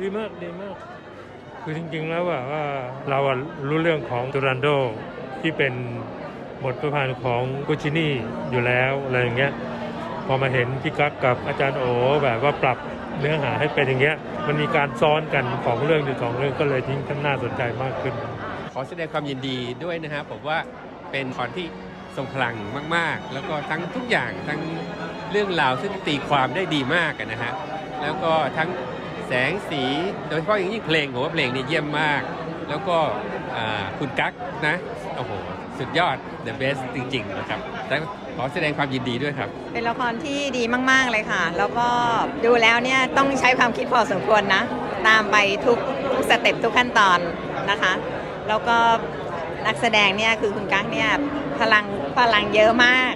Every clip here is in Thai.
ดีมากดีมาก คือจริงๆแล้วว่าว่าเราอะรู้เรื่องของตูรันโดที่เป็นบทประพันธ์ของกุชินี่อยู่แล้วอะไรอย่างเงี้ยพอมาเห็นพี่กั๊กกับอาจารย์โอแบบว่าปรับเนื้อหาให้เป็นอย่างเงี้ย มันมีการซ้อนกันของเรื่องอยู่สองเรื่องก็เลยทิ้งท่านน่าสนใจมากขึ้น ขอแสดงความยินดีด้วยนะฮะผมว่าเป็นคอนที่ทรงพลังมาก ๆ แล้วก็ทั้งทุกอย่างทั้งเรื่องราวซึ่งตีความได้ดีมากนะฮะแล้วก็ทั้ง แสงสีโดยเฉพาะอย่างยิ่งเพลงผมว่าเพลงนี่เยี่ยมมาก แล้วก็คุณกั๊กนะโอ้โหสุดยอด the best จริง ๆ นะครับแต่ขอแสดงความยินดีด้วยครับ เป็นละครที่ดีมาก ๆ เลยค่ะ แล้วก็ดูแล้วเนี่ยต้องใช้ความคิดพอสมควรนะ ตามไปทุกทุกสเต็ปทุกขั้นตอนนะคะ แล้วก็นักแสดงเนี่ยคือคุณกั๊กเนี่ยพลังพลังเยอะมาก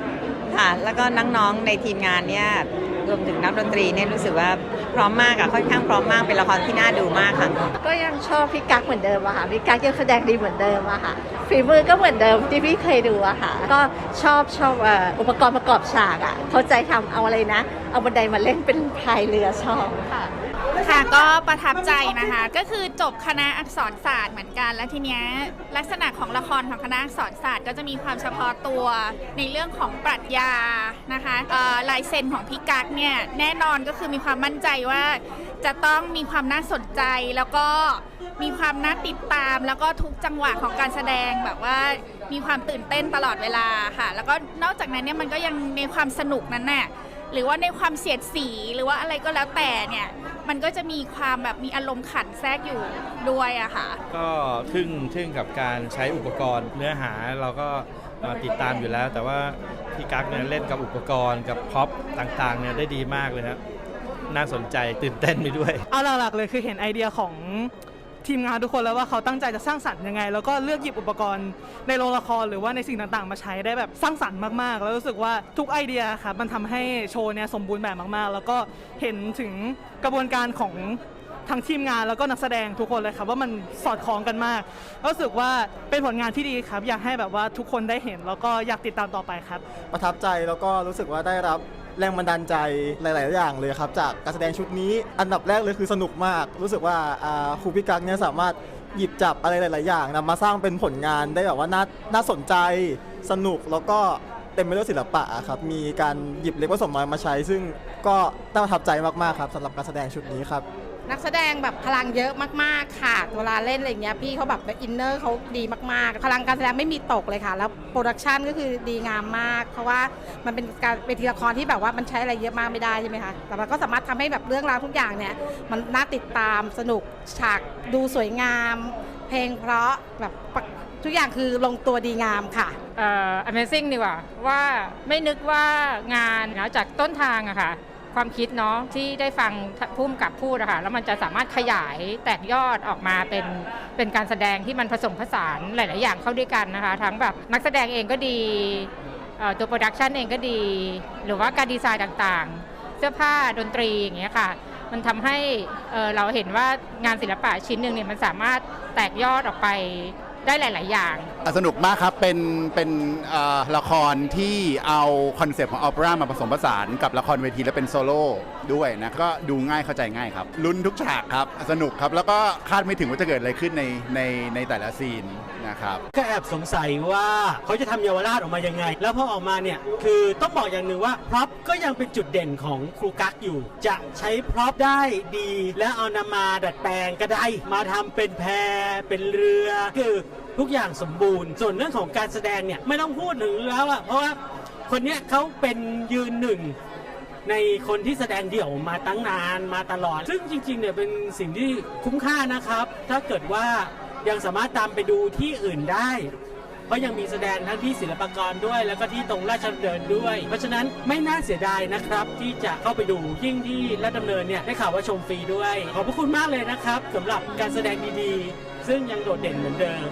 ค่ะ แล้วก็น้องๆในทีมงานเนี่ยรวมถึงนักดนตรีเนี่ยรู้สึกว่า พร้อมมากอะค่อนข้างพร้อมมากเป็นละครที่น่าดูมากค่ะ ก็ยังชอบพี่กั๊กเหมือนเดิมอะค่ะพี่กั๊กยังแสดงดีเหมือนเดิมอะค่ะฝีมือก็เหมือนเดิมที่พี่เคยดูอะค่ะ ก็ชอบชอบอุปกรณ์ประกอบฉากอะเข้าใจทำเอาอะไรนะเอาบันไดมาเล่นเป็นพายเรือชอบค่ะ ค่ะก็ประทับใจนะคะ ก็คือจบคณะอักษรศาสตร์เหมือนกัน แล้วทีเนี้ยลักษณะของละครของคณะอักษรศาสตร์ ก็จะมีความเฉพาะตัวในเรื่องของปรัชญานะคะเอ่อลายเซ็นของพี่กั๊กเนี่ยแน่นอนก็คือมีความมั่นใจว่าจะต้องมีความน่าสนใจแล้วก็มีความน่าติดตาม แล้วก็ทุกจังหวะของการแสดงแบบว่ามีความตื่นเต้นตลอดเวลาค่ะ แล้วก็นอกจากนั้นเนี่ยมันก็ยังในความสนุกนั้นน่ะ หรือว่าในความเสียดสีหรือว่าอะไรก็แล้วแต่เนี่ย มันก็จะมีความแบบมีอารมณ์ขันแทรกอยู่ด้วยอะค่ะ ก็ทึ่งทึ่งกับการใช้อุปกรณ์เนื้อหาเราก็เอ่อติดตามอยู่แล้ว แต่ว่าพี่กั๊กเนี่ยเล่นกับอุปกรณ์กับพ็อปต่างๆเนี่ยได้ดีมากเลยครับน่าสนใจตื่นเต้นไปด้วย เอาหลักๆเลยคือเห็นไอเดียของ ทีมงานทุกคนแล้วว่าเขาตั้งใจจะสร้างสรรค์ยังไง แล้วก็เลือกหยิบอุปกรณ์ในโรงละครหรือว่าในสิ่งต่างๆ มาใช้ได้แบบสร้างสรรค์มากๆ แล้วรู้สึกว่าทุกไอเดียครับมันทำให้โชว์เนี่ยสมบูรณ์แบบมากๆ แล้วก็เห็นถึงกระบวนการของทั้งทีมงานแล้วก็นักแสดงทุกคนเลยครับว่ามันสอดคล้องกันมากรู้สึกว่าเป็นผลงานที่ดีครับ อยากให้แบบว่าทุกคนได้เห็น แล้วก็อยากติดตามต่อไปครับ ประทับใจแล้วก็รู้สึกว่าได้รับ แรงบันดาลใจหลาย ๆ อย่างเลยครับ จากการแสดงชุดนี้ อันดับแรกเลยคือสนุกมาก รู้สึกว่าอ่าครูพิกักเนี่ยสามารถหยิบจับอะไรหลาย ๆ อย่างนำมาสร้างเป็นผลงานได้แบบว่าน่าน่าสนใจสนุกแล้วก็เต็มไปด้วยศิลปะครับมีการหยิบเล็กผสมน้อยมาใช้ ซึ่งก็น่าประทับใจมาก ๆ ครับสำหรับการแสดงชุดนี้ครับ นักแสดงแบบพลังเยอะมากๆค่ะเวลาเล่นอะไรเงี้ยพี่เขาแบบอินเนอร์เขาดีมากๆ พลังการแสดงไม่มีตกเลยค่ะ แล้วโปรดักชันก็คือดีงามมาก เพราะว่ามันเป็นการเวทีละครที่แบบว่ามันใช้อะไรเยอะมากไม่ได้ใช่ไหมคะแต่มันก็สามารถทำให้แบบเรื่องราวทุกอย่างเนี่ยมันน่าติดตามสนุกฉากดูสวยงาม เพลงเพราะแบบทุกอย่างคือลงตัวดีงามค่ะเอ่อ Amazing ดีกว่าว่าไม่นึกว่างานนะจากต้นทางอะค่ะ ความคิดเนาะที่ได้ฟังพุ่มกับพูดอะค่ะแล้วมันจะสามารถขยายแตกยอดออกมาเป็นเป็นการแสดงที่มันผสมผสานหลาย ๆ อย่างเข้าด้วยกันนะคะ ทั้งแบบนักแสดงเองก็ดีตัวโปรดักชันเองก็ดี หรือว่าการดีไซน์ต่างๆ เสื้อผ้าดนตรีอย่างเงี้ยค่ะมันทำให้เราเห็นว่างานศิลปะชิ้นหนึ่งเนี่ยมันสามารถแตกยอดออกไป ได้หลาย ๆ อย่าง อะสนุกมากครับ เป็น เป็นเอ่อละครที่เอาคอนเซปต์ของออเปร่ามาผสมผสานกับละครเวทีและเป็นโซโล่ด้วยนะ ก็ดูง่ายเข้าใจง่ายครับ ลุ้นทุกฉากครับ สนุกครับ แล้วก็คาดไม่ถึงว่าจะเกิดอะไรขึ้นใน ใน ในแต่ละซีนนะครับ ก็แอบสงสัยว่าเขาจะทำเยาวราชออกมายังไง แล้วพอออกมาเนี่ย คือต้องบอกอย่างหนึ่งว่าพร็อพก็ยังเป็นจุดเด่นของครูกั๊กอยู่ จะใช้พร็อพได้ดี แล้วเอานำมาดัดแปลงก็ได้ มาทำเป็นแพเป็นเรือ คือ ทุกอย่างสมบูรณ์ ส่วนเรื่องของการแสดงเนี่ยไม่ต้องพูดถึงแล้วอะเพราะว่าคนเนี้ยเขาเป็นยืนหนึ่งในคนที่แสดงเดี่ยวมาตั้งนานมาตลอด ซึ่งจริงๆเนี่ยเป็นสิ่งที่คุ้มค่านะครับ ถ้าเกิดว่ายังสามารถตามไปดูที่อื่นได้ เพราะยังมีแสดงทั้งที่ศิลปากรด้วย แล้วก็ที่ตรงราชดำเนินด้วย เพราะฉะนั้นไม่น่าเสียดายนะครับ ที่จะเข้าไปดูยิ่งที่ราชดำเนินเนี่ยได้ข่าวว่าชมฟรีด้วย ขอบพระคุณมากเลยนะครับสำหรับการแสดงดีๆ ซึ่งยังโดดเด่นเหมือนเดิม